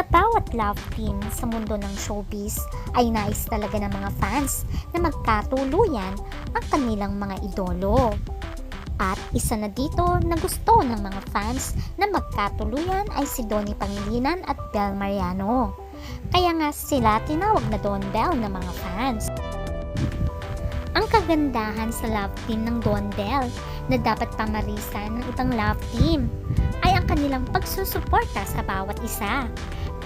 Sa bawat love team sa mundo ng showbiz ay nais talaga ng mga fans na magkatuluyan ang kanilang mga idolo. At isa na dito na gusto ng mga fans na magkatuluyan ay si Donnie Pangilinan at Bel Mariano. Kaya nga sila tinawag na Don Bell ng mga fans. Ang kagandahan sa love team ng Don Bell na dapat pamarisan ng ibang love team ay ang kanilang pagsusuporta sa bawat isa.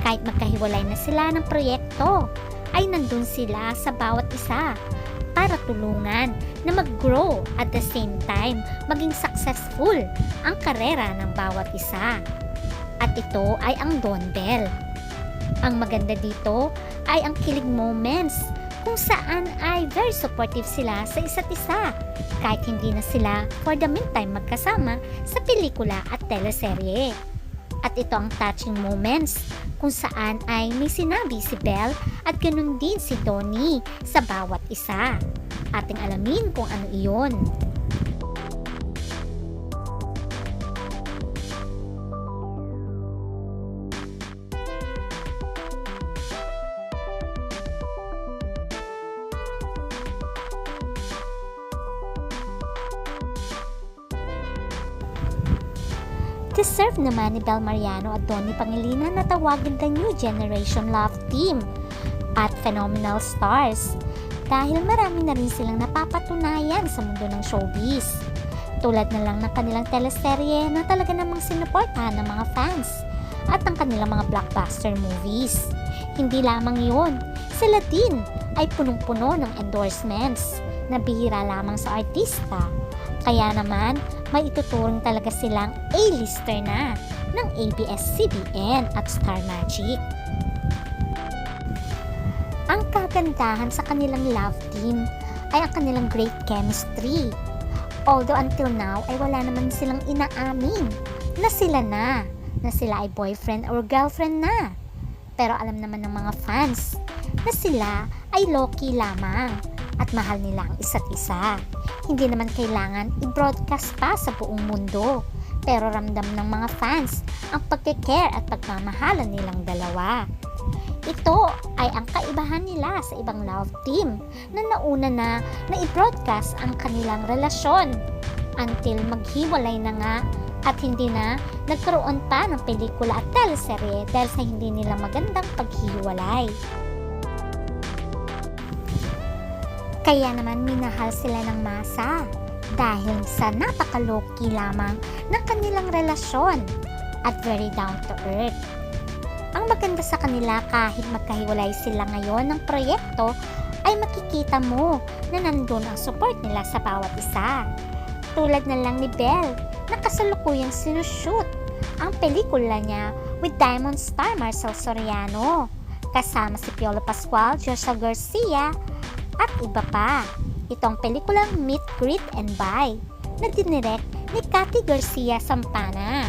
Kahit magkahiwalay na sila ng proyekto, ay nandun sila sa bawat isa para tulungan na mag-grow at the same time maging successful ang karera ng bawat isa. At ito ay ang Don Bell. Ang maganda dito ay ang kilig moments kung saan ay very supportive sila sa isa't isa kahit hindi na sila for the meantime magkasama sa pelikula at teleserye. At ito ang touching moments kung saan ay may sinabi si Belle at ganun din si Donnie sa bawat isa. Ating alamin kung ano iyon. Deserve naman ni Bel Mariano at Donnie Pangilinan na tawagin the new generation love team at phenomenal stars dahil marami na rin silang napapatunayan sa mundo ng showbiz. Tulad na lang ng kanilang teleserye na talaga namang sinuportahan ng mga fans at ang kanilang mga blockbuster movies. Hindi lamang yun, sila din ay punong-puno ng endorsements na bihira lamang sa artista. Kaya naman, may ituturing talaga silang A-lister na ng ABS-CBN at Star Magic. Ang kagandahan sa kanilang love team ay ang kanilang great chemistry. Although until now ay wala naman silang inaamin na sila na, na sila ay boyfriend or girlfriend na. Pero alam naman ng mga fans na sila ay low-key lamang at mahal nila ang isa't isa. Hindi naman kailangan i-broadcast pa sa buong mundo. Pero ramdam ng mga fans ang pagkikare at pagmamahalan nilang dalawa. Ito ay ang kaibahan nila sa ibang love team na nauna na na i-broadcast ang kanilang relasyon until maghiwalay na nga at hindi na nagkaroon pa ng pelikula at teleserye dahil sa hindi nila magandang paghiwalay. Kaya naman minahal sila ng masa dahil sa napakaloki lamang ng kanilang relasyon at very down to earth. Ang maganda sa kanila kahit magkahiwalay sila ngayon ng proyekto ay makikita mo na nandun ang support nila sa bawat isa. Tulad na lang ni Belle na kasalukuyang sinushoot ang pelikula niya with Diamond Star Marcel Soriano kasama si Piolo Pascual, Joshua Garcia at iba pa. Itong pelikulang Meet, Greet and Buy na dinirect ni Cathy Garcia Sampana.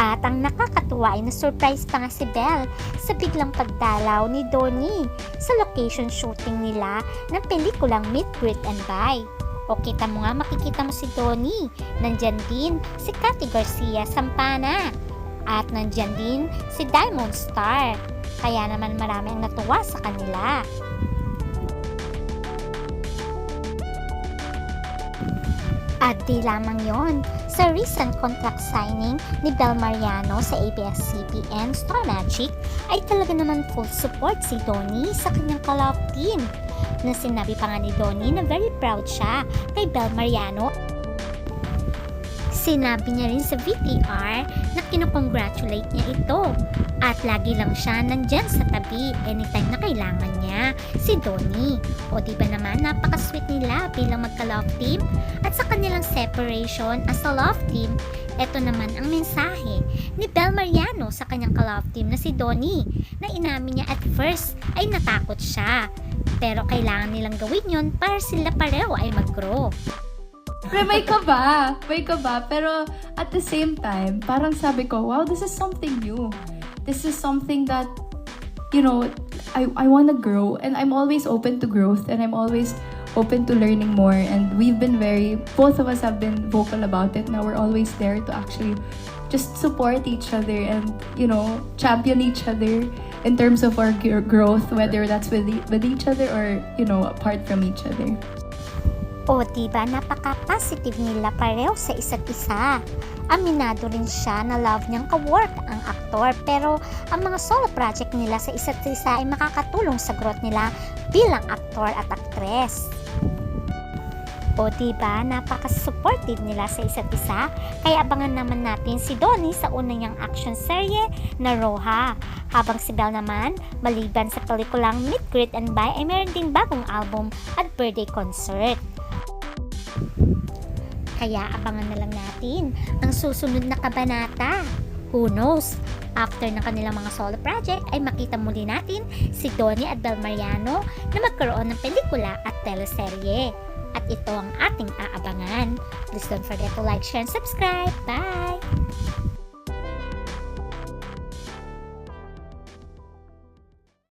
At ang nakakatuwa ay na-surprise pa nga si Belle sa biglang pagdalaw ni Donnie sa location shooting nila ng pelikulang Meet, Greet and Buy. O kita mo nga, makikita mo si Donnie. Nandyan din si Cathy Garcia Sampana. At nandyan din si Diamond Star. Kaya naman marami ang natuwa sa kanila. At di lamang yon, sa recent contract signing ni Bel Mariano sa ABS-CBN Star Magic ay talaga naman full support si Donnie sa kanyang ka-love team. Na sinabi pa nga ni Donnie na very proud siya kay Bel Mariano Sinabi niya rin sa VTR na kinukongratulate niya ito at lagi lang siya nandyan sa tabi anytime na kailangan niya si Donnie. O di ba naman napaka-sweet nila bilang magka-love team at sa kanilang separation as a love team, ito naman ang mensahe ni Bel Mariano sa kanyang ka-love team na si Donnie na inamin niya at first ay natakot siya. Pero kailangan nilang gawin yon para sila pareho ay mag-grow. Pero may kaba. May kaba. Pero at the same time, parang sabi ko, wow, this is something new. This is something that, you know, I, I want to grow. And I'm always open to growth. And I'm always open to learning more and we've been very both of us have been vocal about it now we're always there to actually just support each other and you know champion each other in terms of our gr- growth whether that's with, e- with each other or you know apart from each other O diba, napaka-positive nila pareho sa isa't isa. Aminado rin siya na love niyang ka-work ang aktor pero ang mga solo project nila sa isa't isa ay makakatulong sa growth nila bilang aktor at aktres. O diba, napaka-supportive nila sa isa't isa kaya abangan naman natin si Donnie sa una niyang action serye na Roha. Habang si Belle naman, maliban sa pelikulang Meet, Greet and Buy ay meron ding bagong album at birthday concert. Kaya abangan na lang natin ang susunod na kabanata. Who knows? After ng kanilang mga solo project ay makita muli natin si Donnie at Bel Mariano na magkaroon ng pelikula at teleserye. At ito ang ating aabangan. Please don't forget to like, share, and subscribe. Bye!